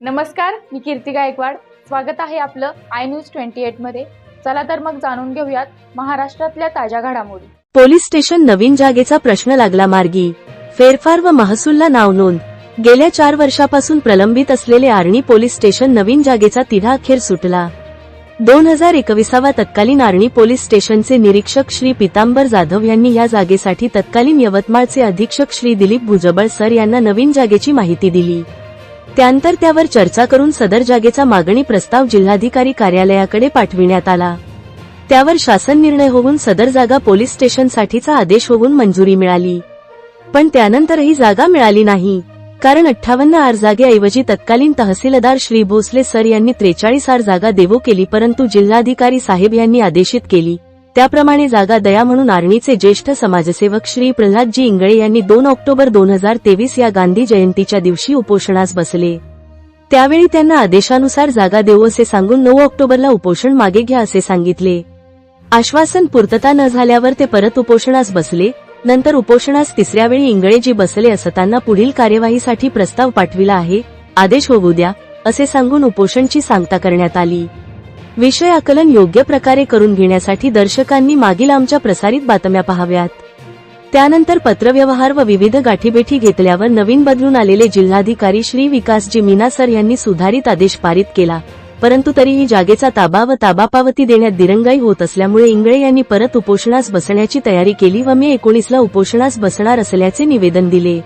नमस्कार मी कीर्ती गायकवाड. स्वागत आहे आपलं आय न्यूज ट्वेंटी एटमध्ये. चला तर मग जाणून घेऊयात महाराष्ट्रातल्या ताज्या घडामोडी. पोलीस स्टेशन नवीन जागेचा प्रश्न लागला मार्गी. फेरफार व महसूलला नाव नोंद. गेल्या चार वर्षापासून प्रलंबित असलेले आर्णी पोलीस स्टेशन नवीन जागेचा तिढा अखेर सुटला. दोन हजार एकविसावा तत्कालीन आर्णी पोलीस स्टेशनचे निरीक्षक श्री पितांबर जाधव यांनी या जागेसाठी तत्कालीन यवतमाळचे अधीक्षक श्री दिलीप भुजबळ सर यांना नवीन जागेची माहिती दिली. त्यानंतर त्यावर चर्चा करून सदर जागेचा मागणी प्रस्ताव जिल्हाधिकारी कार्यालयाकडे पाठविण्यात आला. त्यावर शासन निर्णय होऊन सदर जागा पोलीस स्टेशनसाठीचा आदेश होऊन मंजुरी मिळाली. पण त्यानंतरही जागा मिळाली नाही. कारण अठ्ठावन्न आर जागेऐवजी तत्कालीन तहसीलदार श्री भोसले सर यांनी त्रेचाळीस आर जागा देवो केली परंतु जिल्हाधिकारी साहेब यांनी आदेशित केली. त्याप्रमाणे जागा दया म्हणून आर्णीचे ज्येष्ठ समाजसेवक श्री प्रल्हादजी इंगळे यांनी दोन ऑक्टोबर दोन हजार तेवीस या गांधी जयंतीच्या दिवशी उपोषणास बसले. त्यावेळी त्यांना आदेशानुसार जागा देऊ असे सांगून नऊ ऑक्टोबरला उपोषण मागे घ्या असे सांगितले. आश्वासन पूर्तता न झाल्यावर ते परत उपोषणास बसले नंतर उपोषणास तिसऱ्या वेळी इंगळेजी बसले असताना पुढील कार्यवाहीसाठी प्रस्ताव पाठविला आहे आदेश होऊ द्या असे सांगून उपोषणची सांगता करण्यात आली. विषय आकलन योग्य प्रकारे करून घेण्यासाठी दर्शकांनी मागील आमच्या प्रसारित बातम्या पाहाव्यात. त्यानंतर पत्रव्यवहार व विविध गाठीबेठी घेतल्यावर नवीन बदलून आलेले जिल्हाधिकारी श्री विकासजी मीना सर यांनी सुधारित आदेश पारित केला. परंतु तरीही जागेचा ताबा व ताबा पावती देण्यात दिरंगाई होत असल्यामुळे इंगळे यांनी परत उपोषणास बसण्याची तयारी केली व मे एकोणीसला उपोषणास बसणार असल्याचे निवेदन दिले.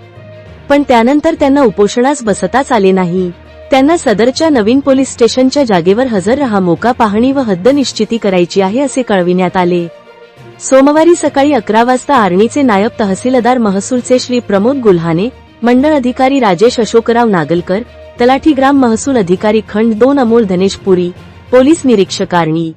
पण त्यानंतर त्यांना उपोषणास बसताच आले नाही. त्यांना सदरच्या नवीन पोलीस स्टेशनच्या जागेवर हजर रहा मोका पाहणी व हद्द निश्चिती करायची आहे असे कळविण्यात आले. सोमवारी सकाळी अकरा वाजता आर्णीचे नायब तहसीलदार महसूलचे श्री प्रमोद गुल्हाने मंडळ अधिकारी राजेश अशोकराव नागलकर तलाठी ग्राम महसूल अधिकारी खंड दोन अमोल धनेश पुरी पोलीस निरीक्षक आर्णी.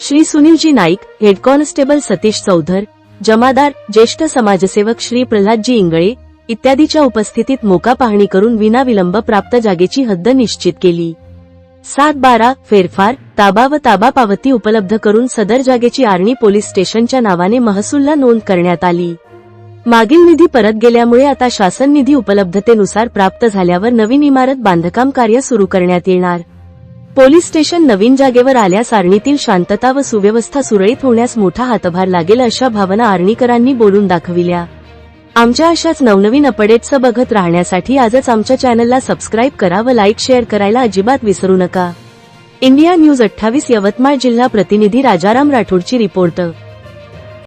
श्री सुनीलजी नाईक हेड कॉन्स्टेबल सतीश चौधर जमादार ज्येष्ठ समाजसेवक श्री प्रल्हादजी इंगळे इत्यादीच्या उपस्थितीत मोका पाहणी करून विनाविलंब प्राप्त जागेची हद्द निश्चित केली. सात बारा फेरफार ताबा व ताबा पावती उपलब्ध करून सदर जागेची आर्णी पोलीस स्टेशनच्या नावाने महसूलला नोंद करण्यात आली. मागील निधी परत गेल्यामुळे आता शासन निधी उपलब्धतेनुसार प्राप्त झाल्यावर नवीन इमारत बांधकाम कार्य सुरू करण्यात येणार. पोलीस स्टेशन नवीन जागेवर आल्यास आर्णीतील शांतता व सुव्यवस्था सुरळीत होण्यास मोठा हातभार लागेल अशा भावना आर्णीकरांनी बोलून दाखविल्या. आमच्या अशाच नवनवीन अपडेट्स बघत राहण्यासाठी आजच आमच्या चॅनलला सबस्क्राईब करा व लाईक शेअर करायला अजिबात विसरू नका. इंडिया न्यूज अठ्ठावीस यवतमाळ जिल्हा प्रतिनिधी राजाराम राठोडची रिपोर्ट